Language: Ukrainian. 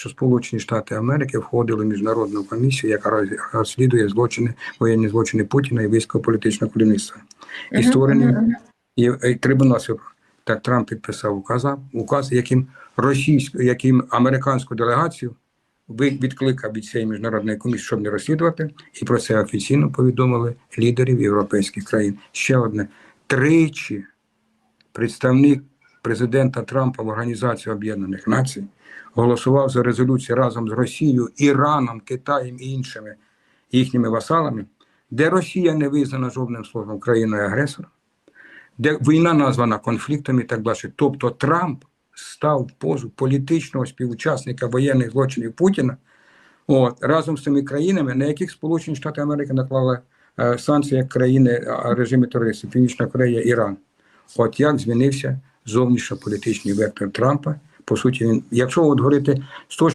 що Сполучені Штати Америки входили в міжнародну комісію, яка роз- розслідує злочини, воєнні злочини Путіна і військово-політичного керівництва. І мгм. і, і трибунал. Так Трамп підписав указ, указ, яким російську, яким американську делегацію відкликав від цієї міжнародної комісії, щоб не розслідувати, і про це офіційно повідомили лідерів європейських країн. Ще одне тричі представник президента Трампа в Організації Об'єднаних Націй голосував за резолюцію разом з Росією, Іраном, Китаєм і іншими їхніми васалами, де Росія не визнана жодним словом країною агресором, де війна названа конфліктом і так далі. Тобто Трамп став позу політичного співучасника воєнних злочинів Путіна от, разом з цими країнами, на яких Сполучені Штати Америки наклали е, санкції як країни е, режими терористів, Північна Корея, Іран. От як змінився зовнішньополітичний вектор Трампа. По суті, він, якщо от говорити з точки